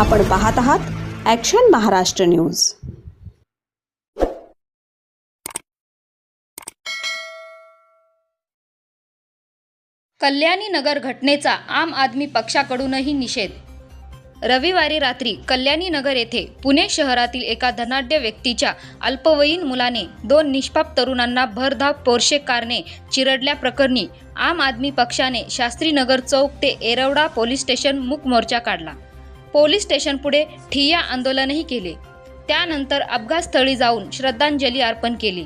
आपण पाहत आहात ॲक्शन महाराष्ट्र न्यूज कल्याणी नगर घटनेचा आम आदमी पक्षाकडूनही निषेध. रविवारी रात्री कल्याणी नगर येथे पुणे शहरातील एका धनाढ्य व्यक्तीच्या अल्पवयीन मुलाने दोन निष्पाप तरुणांना भरधाव पोर्शे कारने चिरडल्याप्रकरणी आम आदमी पक्षाने शास्त्रीनगर चौक ते एरवडा पोलीस स्टेशन मूक मोर्चा काढला. पोलीस स्टेशनपुढे ठिय्या आंदोलनही केले. त्यानंतर अपघातस्थळी जाऊन श्रद्धांजली अर्पण केली.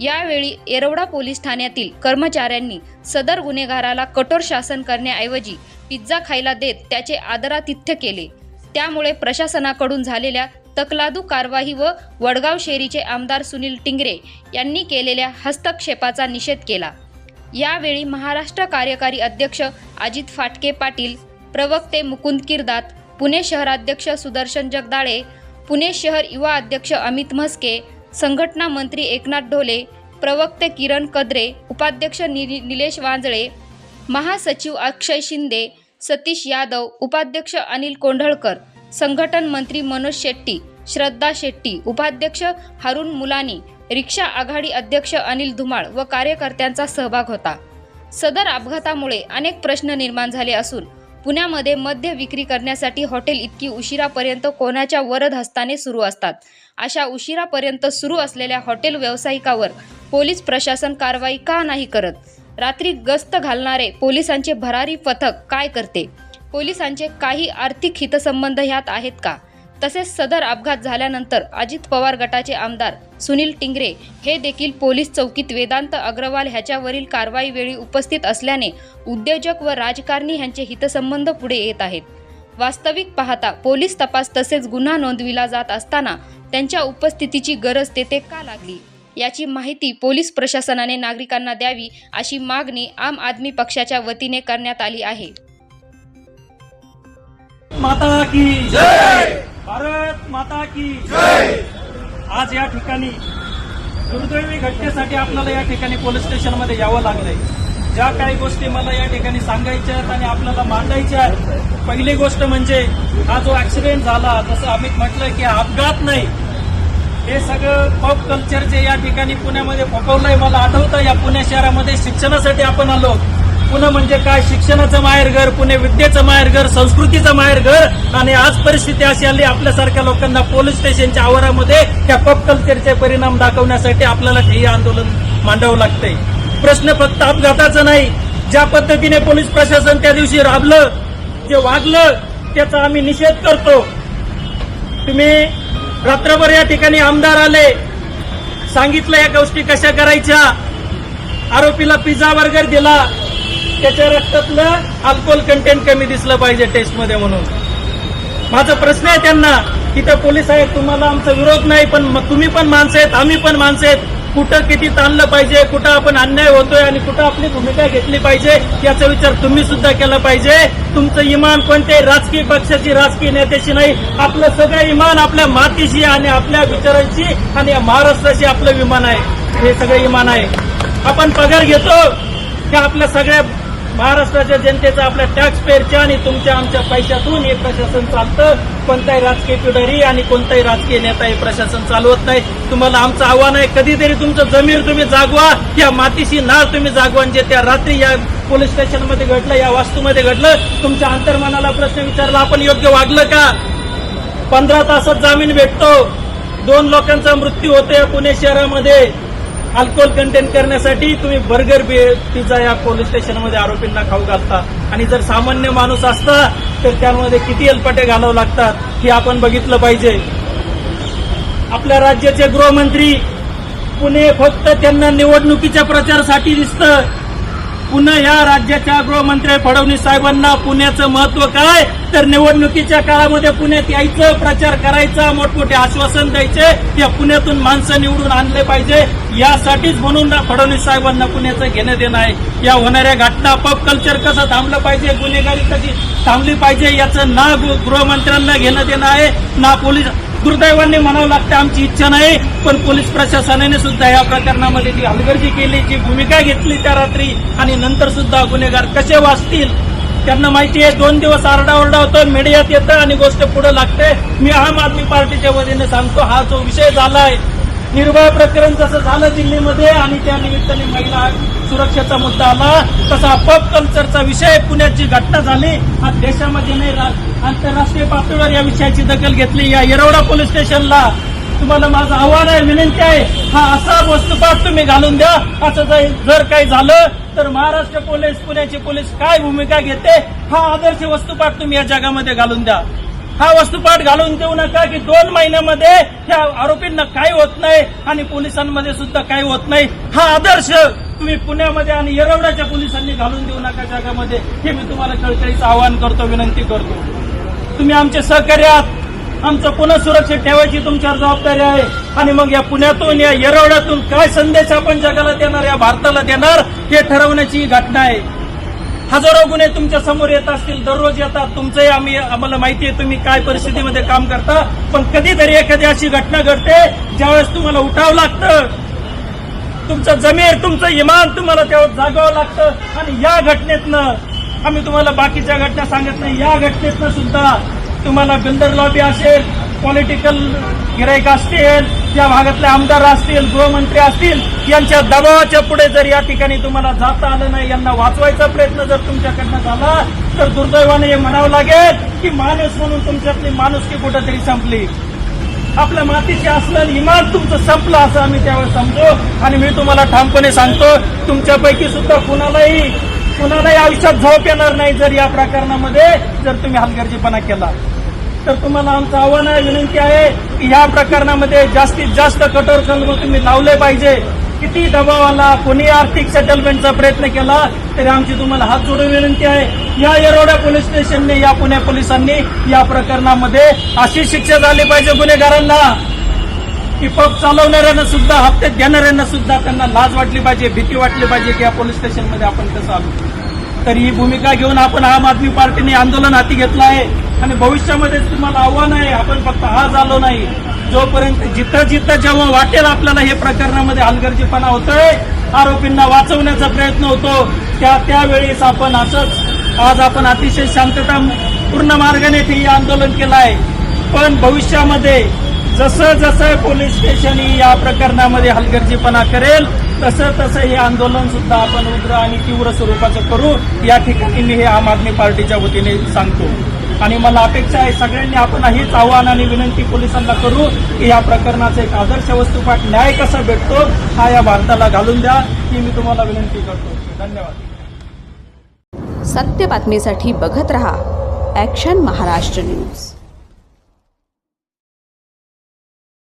यावेळी येरवडा पोलीस ठाण्यातील कर्मचाऱ्यांनी सदर गुन्हेगाराला कठोर शासन करण्याऐवजी पिझ्झा खायला देत त्याचे आदरातिथ्य केले. त्यामुळे प्रशासनाकडून झालेल्या तकलादू कारवाई व वडगाव शेरीचे आमदार सुनील टिंगरे यांनी केलेल्या हस्तक्षेपाचा निषेध केला. यावेळी महाराष्ट्र कार्यकारी अध्यक्ष अजित फाटके पाटील प्रवक्ते मुकुंद किरदात पुणे शहराध्यक्ष सुदर्शन जगदाळे पुणे शहर युवा अध्यक्ष अमित म्हस्के संघटना मंत्री एकनाथ ढोले प्रवक्ते किरण कद्रे उपाध्यक्ष नि निलेश वांजळे महासचिव अक्षय शिंदे सतीश यादव उपाध्यक्ष अनिल कोंढळकर संघटन मंत्री मनोज शेट्टी श्रद्धा शेट्टी उपाध्यक्ष हारून मुलानी रिक्षा आघाडी अध्यक्ष अनिल धुमाळ व कार्यकर्त्यांचा सहभाग होता. सदर अपघातामुळे अनेक प्रश्न निर्माण झाले असून पुण्यामध्ये मद्य विक्री करण्यासाठी हॉटेल इतकी उशिरापर्यंत कोणाच्या वरद हस्ताने सुरू असतात? अशा उशिरापर्यंत सुरू असलेल्या हॉटेल व्यावसायिकावर पोलीस प्रशासन कारवाई का नाही करत? रात्री गस्त घालणारे पोलिसांचे भरारी पथक काय करते? पोलिसांचे काही आर्थिक हितसंबंध ह्यात आहेत का? तसेच सदर अपघात झाल्यानंतर अजित पवार गटाचे आमदार सुनील टिंगरे हे देखील पोलीस चौकीत वेदांत अग्रवाल ह्याच्यावरील कारवाईवेळी उपस्थित असल्याने उद्योजक व राजकारणी ह्यांचे हितसंबंध पुढे येत आहेत. वास्तविक पाहता पोलीस तपास तसेच गुन्हा नोंदविला जात असताना त्यांच्या उपस्थितीची गरज तेथे का लागली? याची माहिती पोलीस प्रशासनाने नागरिकांना द्यावी अशी मागणी आम आदमी पक्षाच्या वतीने करण्यात आली आहे. माता की जय! भारत माता की आज या ठिकाणी दुर्दैवी घटनेसाठी आपल्याला या ठिकाणी पोलीस स्टेशनमध्ये यावं लागलंय. ज्या काही गोष्टी मला या ठिकाणी सांगायच्या आहेत आणि आपल्याला मांडायच्या आहेत पहिली गोष्ट म्हणजे हा जो ऍक्सिडेंट झाला जसं अमित म्हटलं की हा अपघात नाही हे सगळं पॉप कल्चर जे या ठिकाणी पुण्यामध्ये पकवलंय मला आठवतं या पुणे शहरामध्ये शिक्षणासाठी आपण आलो पुणे म्हणजे काय शिक्षणाचं माहेरघर पुणे विद्येचं माहेरघर संस्कृतीचं माहेरघर आणि आज परिस्थिती अशी आली आपल्यासारख्या लोकांना पोलीस स्टेशनच्या आवारामध्ये त्या पॉप कल्चरचे परिणाम दाखवण्यासाठी आपल्याला हे आंदोलन मांडावं लागतंय. प्रश्न फक्त अपघाताचा नाही ज्या पद्धतीने पोलीस प्रशासन त्या दिवशी राबलं जे वागलं त्याचा आम्ही निषेध करतो. तुम्ही रात्रभर या ठिकाणी आमदार आले सांगितलं या गोष्टी कशा करायच्या आरोपीला पिझ्झा बर्गर दिला त्याच्या रक्तातलं अल्कोहोल कंटेंट कमी दिसलं पाहिजे टेस्टमध्ये म्हणून. माझा प्रश्न आहे त्यांना तिथं पोलीस आहेत तुम्हाला आमचा विरोध नाही पण तुम्ही पण माणसं आहेत आम्ही पण माणसं आहेत. कुठं किती ताणलं पाहिजे कुठं आपण अन्याय होतोय आणि कुठं आपली भूमिका घेतली पाहिजे याचा विचार तुम्ही सुद्धा केला पाहिजे. तुमचं इमान कोणत्याही राजकीय पक्षाची राजकीय नेत्याशी नाही. आपलं सगळं इमान आपल्या मातीशी आणि आपल्या विचारांशी आणि या महाराष्ट्राशी आपलं विमान आहे. हे सगळं इमान आहे. आपण पगार घेतो की आपल्या सगळ्या महाराष्ट्राच्या जनतेचं आपल्या टॅक्स पेअरच्या आणि तुमच्या आमच्या पैशातून हे प्रशासन चालतं. कोणताही राजकीय पिढारी आणि कोणताही राजकीय नेता हे प्रशासन चालवत नाही. तुम्हाला आमचं आव्हान आहे कधीतरी तुमचं जमीर तुम्ही जागवा. या मातीशी नाळ तुम्ही जागवा जे त्या रात्री या पोलीस स्टेशनमध्ये घडलं या वास्तूमध्ये घडलं तुमच्या अंतर्मनाला प्रश्न विचारला आपण योग्य वागलं का? पंधरा तासात जामीन भेटतो. दोन लोकांचा मृत्यू होतोय पुणे शहरामध्ये. अल्कोहोल कंटेन करण्यासाठी तुम्ही बर्गर पिझ्झा या पोलीस स्टेशनमध्ये आरोपींना खाऊ घालता. आणि जर सामान्य माणूस असता तर त्यामध्ये किती एलपाटे घालावं लागतात हे आपण बघितलं पाहिजे. आपल्या राज्याचे गृहमंत्री पुणे फक्त त्यांना निवडणुकीच्या प्रचारासाठी दिसतं. पुन्हा या राज्याच्या गृहमंत्री फडणवीस साहेबांना पुण्याचं महत्त्व काय? तर निवडणुकीच्या काळामध्ये पुण्यात यायचं प्रचार करायचा मोठमोठे आश्वासन द्यायचे या पुण्यातून माणसं निवडून आणले पाहिजे. यासाठीच म्हणून ना फडणवीस साहेबांना पुण्याचं घेणं देणं आहे. या होणाऱ्या घटना पब कल्चर कसं थांबलं पाहिजे गुन्हेगारी कशी थांबली पाहिजे याचं ना गृहमंत्र्यांना घेणं देणं आहे ना पोलीस दुर्दैवाने म्हणावं लागतं आमची इच्छा नाही पण पोलीस प्रशासनाने सुद्धा या प्रकरणामध्ये जी हलगर्जी केली जी भूमिका घेतली त्या रात्री आणि नंतर सुद्धा गुन्हेगार कसे वाचतील त्यांना माहिती आहे दोन दिवस आरडाओरडा होतो मीडियात येतं आणि गोष्ट पुढे लागते. मी आम आदमी पार्टीच्या वतीने सांगतो हा जो विषय झालाय निर्भया प्रकरण जसं झालं दिल्लीमध्ये आणि त्या निमित्ताने महिला सुरक्षेचा मुद्दा आला तसा पब कल्चरचा विषय पुण्यात जी घटना झाली हा देशामध्ये नाही आंतरराष्ट्रीय पातळीवर या विषयाची दखल घेतली. या येरवडा पोलीस स्टेशनला तुम्हाला माझं आव्हान आहे विनंती आहे हा असा वस्तुपाठ तुम्ही घालून द्या. असं जर जर काही झालं तर महाराष्ट्र पोलीस पुण्याची पोलीस काय भूमिका घेते हा आदर्श वस्तुपाठ तुम्ही या जगामध्ये घालून द्या. हा वस्तुपाठ घालून देऊ नका की दोन महिन्यामध्ये त्या आरोपींना काही होत नाही आणि पोलिसांमध्ये सुद्धा काही होत नाही. हा आदर्श तुम्ही पुण्यामध्ये आणि येरवड्याच्या पोलिसांनी घालून देऊ नका जगामध्ये. हे मी तुम्हाला कळकळीचं आवाहन करतो विनंती करतो. तुम्ही आमचे सहकार्य आहात. आमचं पुन्हा सुरक्षित ठेवायची तुमच्यावर जबाबदारी आहे. आणि मग या पुण्यातून या येरवड्यातून काय संदेश आपण जगाला देणार या भारताला देणार हे ठरवण्याची ही घटना आहे. हजारो गुन्हे तुमच्यासमोर येत असतील दररोज येतात. तुमचंही आम्ही आम्हाला माहिती आहे तुम्ही काय परिस्थितीमध्ये काम करता. पण कधीतरी एखादी अशी घटना घडते ज्यावेळेस तुम्हाला उठावं लागतं. तुमचं जमीर तुमचं इमान तुम्हाला त्यावर जागावं लागतं. आणि या घटनेतनं आम्ही तुम्हाला बाकीच्या घटना सांगत नाही या घटनेतनं सुद्धा तुम्हाला बिल्डर लॉबी असेल पॉलिटिकल गिरायक असतील या भागातले आमदार असतील गृहमंत्री असतील यांच्या दबावाच्या पुढे जर या ठिकाणी तुम्हाला जाता आलं नाही यांना वाचवायचा प्रयत्न जर तुमच्याकडनं झाला तर दुर्दैवाने हे म्हणावं लागेल की माणूस म्हणून तुमच्यातली माणुसकी कुठेतरी संपली. आपल्या मातीची असलं इमान तुमचं संपलं असं आम्ही त्यावेळेस समजू आणि मी तुम्हाला ठामपणे सांगतो तुमच्यापैकी सुद्धा कुणालाही कुणालाही आयुष्यात झोप येणार नाही जर या प्रकरणामध्ये जर तुम्ही हलगर्जीपणा केला. तर तुम्हाला आमचं आव्हान आहे विनंती आहे की या प्रकरणामध्ये जास्तीत जास्त कठोर कलम तुम्ही लावले पाहिजे. किती दबाव आला कोणी आर्थिक सेटलमेंटचा प्रयत्न केला तरी आमची तुम्हाला हात जोडून विनंती आहे. या येरवड्या पोलीस स्टेशनने या पुणे पोलिसांनी या प्रकरणामध्ये अशी शिक्षा झाली पाहिजे गुन्हेगारांना की पब चालवणाऱ्यांना सुद्धा हप्ते देणाऱ्यांना सुद्धा त्यांना लाज वाटली पाहिजे भीती वाटली पाहिजे की या पोलीस स्टेशनमध्ये आपण कसं आलो. तर ही भूमिका घेऊन आपण आम आदमी पार्टीने आंदोलन हाती घेतलं आहे. आणि भविष्यामध्ये तुम्हाला आव्हान आहे आपण फक्त आज आलो नाही. जोपर्यंत जिथं जिथं जेव्हा वाटेल आपल्याला हे प्रकरणामध्ये हलगर्जीपणा होतोय आरोपींना वाचवण्याचा प्रयत्न होतो त्या त्यावेळेस आपण असंच आज आपण अतिशय शांतता पूर्ण मार्गाने ते आंदोलन केलं आहे. पण भविष्यामध्ये जसं जसं पोलीस स्टेशन ही या प्रकरणामध्ये हलगर्जीपणा करेल तसं तसं हे आंदोलन सुद्धा आपण उग्र आणि तीव्र स्वरूपाचं करू. या ठिकाणी मी हे आम आदमी पार्टीच्या वतीने सांगतो. आणि मला अपेक्षा आहे सगळ्यांनी आपण हेच आव्हान आणि विनंती पोलिसांना करू की या प्रकरणाचा एक आदर्श वस्तुपाठ न्याय कसा भेटतो हा या भारताला घालून द्या ही मी तुम्हाला विनंती करतो. धन्यवाद. सत्य बातमीसाठी बघत रहा ॲक्शन महाराष्ट्र न्यूज